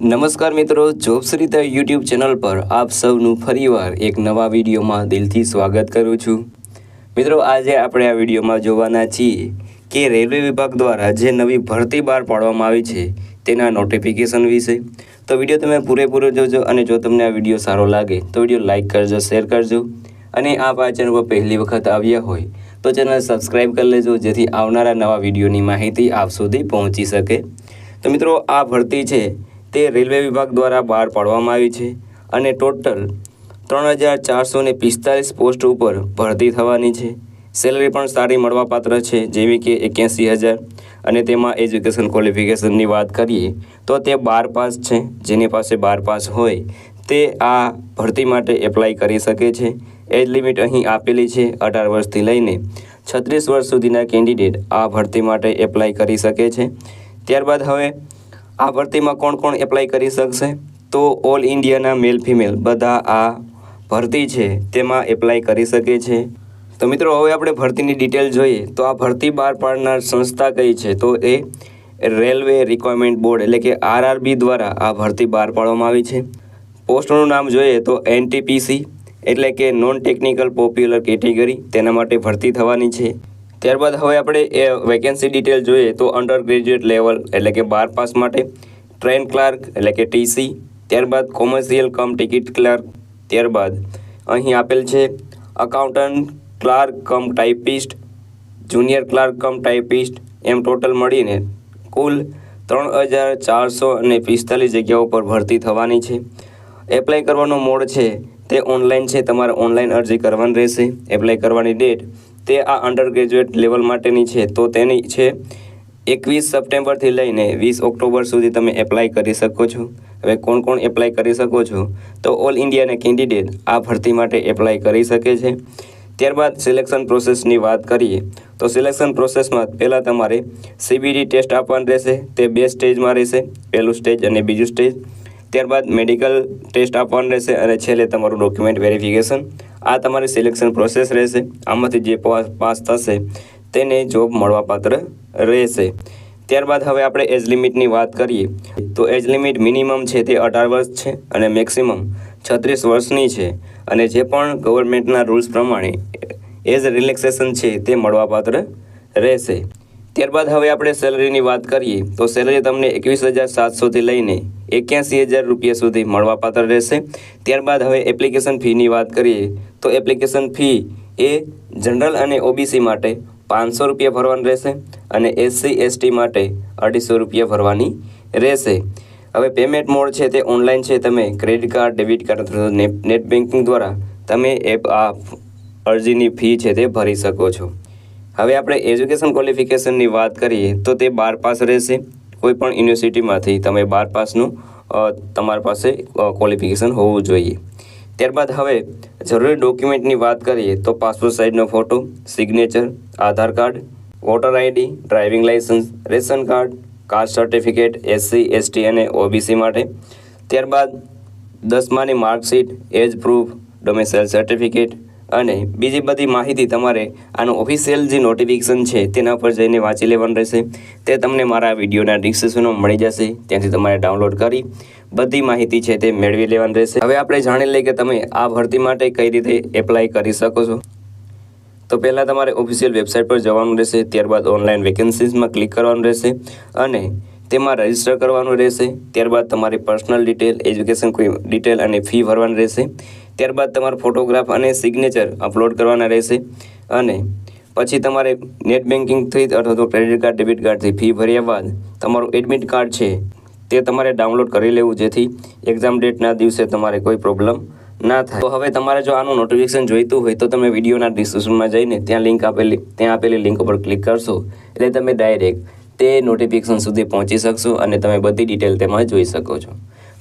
નમસ્કાર મિત્રો જોબશ્રીતા YouTube channel પર આપ સૌનું ફરીવાર એક નવા વિડીયોમાં દિલથી સ્વાગત કરું છું. મિત્રો, આજે આપણે આ વિડીયોમાં જોવાના છીએ કે રેલવે વિભાગ દ્વારા જે નવી ભરતી બહાર પાડવામાં આવી છે, તેના નોટિફિકેશન વિશે. તો વીડિયો તમે પૂરેપૂરો જોજો અને જો તમને આ વીડિયો સારો લાગે, તો વીડિયો લાઇક કરજો શેર કરજો. અને આપ આ ચેનલ પર પહેલી વખત આવ્યા હોય, તો ચેનલ સબસ્ક્રાઈબ કરી લેજો, જેથી આવનારા નવા વિડીયોની માહિતી આપ સુધી પહોંચી શકે. તો મિત્રો, આ ભરતી છે તે રેલવે વિભાગ દ્વારા બહાર પાડવામાં આવી છે અને ટોટલ ત્રણ હજાર ચારસો ને પિસ્તાલીસ પોસ્ટ ઉપર ભરતી થવાની છે. સેલરી પણ સારી મળવાપાત્ર છે, જેવી કે એક્યાસી હજાર. અને તેમાં એજ્યુકેશન ક્વોલિફિકેશનની વાત કરીએ તો તે બાર પાસ છે, જેની પાસે બાર પાસ હોય તે આ ભરતી માટે એપ્લાય કરી શકે છે. એજ લિમિટ અહીં આપેલી છે અઢાર વર્ષથી લઈને છત્રીસ વર્ષ સુધીના કેન્ડિડેટ આ ભરતી માટે એપ્લાય કરી શકે છે. ત્યારબાદ હવે આ ભરતીમાં કોણ કોણ એપ્લાય કરી શકશે? તો ઓલ ઇન્ડિયાના મેલ ફિમેલ બધા આ ભરતી છે, તેમાં એપ્લાય કરી શકે છે. તો મિત્રો, હવે આપણે ભરતીની ડિટેલ જોઈએ. તો આ ભરતી બહાર પાડનાર સંસ્થા કઈ છે? તો એ રેલવે રિક્વાયરમેન્ટ બોર્ડ એટલે કે આરઆરબી દ્વારા આ ભરતી બહાર પાડવામાં આવી છે. પોસ્ટનું નામ જોઈએ તો એનટીપીસી એટલે કે નોન ટેકનિકલ પોપ્યુલર કેટેગરી તેના માટે ભરતી થવાની છે. ત્યારબાદ હવે આપણે એ વેકેન્સી ડિટેલ જોઈએ તો અંડર ગ્રેજ્યુએટ લેવલ એટલે કે બાર પાસ માટે ટ્રેન ક્લાર્ક એટલે કે ટીસી ત્યારબાદ કોમર્શિયલ કમ ટિકિટ ક્લાર્ક ત્યારબાદ અહીં આપેલ છે accountant clerk cum typist junior clerk cum typist એમ ટોટલ મળીને કુલ ત્રણ હજાર ચારસો અને પિસ્તાલીસ જગ્યાઓ પર ભરતી થવાની છે. એપ્લાય કરવાનો મોડ છે તે ઓનલાઈન છે, તમારે ઓનલાઈન અરજી કરવાની રહેશે. એપ્લાય કરવાની ડેટ તે આ અંડર ગ્રેજ્યુએટ લેવલ માટેની છે, તો તેની છે એકવીસ સપ્ટેમ્બરથી લઈને વીસ ઓક્ટોબર સુધી તમે એપ્લાય કરી શકો છો. હવે કોણ કોણ એપ્લાય કરી શકો છો? તો ઓલ ઇન્ડિયાના કેન્ડિડેટ આ ભરતી માટે એપ્લાય કરી શકે છે. ત્યારબાદ સિલેક્શન પ્રોસેસની વાત કરીએ, તો સિલેક્શન પ્રોસેસમાં પહેલાં તમારે સીબીડી ટેસ્ટ આપવાનું રહેશે, તે બે સ્ટેજમાં રહેશે, પહેલું સ્ટેજ અને બીજું સ્ટેજ ત્યારબાદ મેડિકલ ટેસ્ટ આપવાનું રહેશે અને છેલ્લે તમારું ડોક્યુમેન્ટ વેરિફિકેશન આ તમારી સિલેક્શન પ્રોસેસ રહેશે. આમાંથી જે પાસ થશે, તેને જોબ મળવાપાત્ર રહેશે. ત્યારબાદ હવે આપણે એજ લિમિટની વાત કરીએ. તો એજ લિમિટ મિનિમમ છે તે અઢાર વર્ષ છે અને મેક્સિમમ છત્રીસ વર્ષની છે. અને જે પણ ગવર્મેન્ટના રૂલ્સ પ્રમાણે એજ રિલેક્સેશન છે તે મળવાપાત્ર રહેશે. ત્યારબાદ હવે આપણે સેલરીની વાત કરીએ, તો સેલરી તમને એકવીસ હજાર સાતસોથી લઈને એક્યાસી હજાર રૂપિયા સુધી મળવાપાત્ર રહેશે. ત્યારબાદ હવે એપ્લિકેશન ફીની વાત કરીએ, તો એપ્લિકેશન ફી એ જનરલ અને ઓબીસી માટે પાંચસો રૂપિયા ભરવાની રહેશે અને એસસી, એસટી માટે અઢીસો રૂપિયા ભરવાની રહેશે. હવે પેમેન્ટ મોડ છે તે ઓનલાઈન છે, તમે ક્રેડિટ કાર્ડ, ડેબિટ કાર્ડ અથવા નેટ બેન્કિંગ દ્વારા તમે એપ આ અરજીની ફી છે તે ભરી શકો છો. હવે આપણે એજ્યુકેશન ક્વોલિફિકેશનની વાત કરીએ તો તે બાર પાસ રહેશે. કોઈ પણ યુનિવર્સિટીમાંથી તમે બાર પાસનું તમારી પાસે ક્વોલિફિકેશન હોવું જોઈએ. ત્યારબાદ હવે જરૂરી ડોક્યુમેન્ટની વાત કરીએ તો passport સાઇઝનો photo, signature, Aadhaar card, voter ID, driving licence, ration card, caste certificate, SC, ST અને ઓબીસી માટે. ત્યારબાદ દસમાની marksheet, age proof, domicile certificate અને બીજી બધી માહિતી તમારે આનું ઓફિશિયલ જે નોટિફિકેશન છે, તેના પર જઈને વાંચી લેવાનું રહેશે. તે તમને મારા વિડીયોના ડિસ્ક્રિપ્શનમાં મળી જશે. ત્યાંથી તમારે ડાઉનલોડ કરી બધી માહિતી છે તે મેળવી લેવાની રહેશે. હવે આપણે જાણી લઈએ કે તમે આ ભરતી માટે કઈ રીતે એપ્લાય કરી શકો છો. તો પહેલાં તમારે ઓફિશિયલ વેબસાઇટ પર જવાનું રહેશે, ત્યારબાદ ઓનલાઈન વેકેન્સીઝમાં ક્લિક કરવાનું રહેશે અને તેમાં રજિસ્ટર કરવાનું રહેશે. ત્યારબાદ તમારી પર્સનલ ડિટેલ એજ્યુકેશન કોઈ ડિટેલ અને ફી ભરવાની રહેશે. ત્યારબાદ તમારો ફોટોગ્રાફ અને સિગ્નેચર અપલોડ કરવાના રહેશે. અને પછી તમારે નેટ બેન્કિંગથી અથવા તો ક્રેડિટ કાર્ડ ડેબિટ કાર્ડથી ફી ભર્યા બાદ તમારું એડમિટ કાર્ડ છે, તે તમારે ડાઉનલોડ કરી લેવું, જેથી એક્ઝામ ડેટના દિવસે તમારે કોઈ પ્રોબ્લેમ ના થાય. તો હવે તમારે જો આનું નોટિફિકેશન જોઈતું હોય તો તમે વિડીયોના ડિસ્ક્રિપ્શનમાં જઈને ત્યાં લિંક આપેલી, ત્યાં આપેલી લિંક ઉપર ક્લિક કરશો. એટલે તમે ડાયરેક્ટ તે નોટિફિકેશન સુધી પહોંચી શકશો અને તમે બધી ડિટેલ તેમાં જોઈ શકો છો.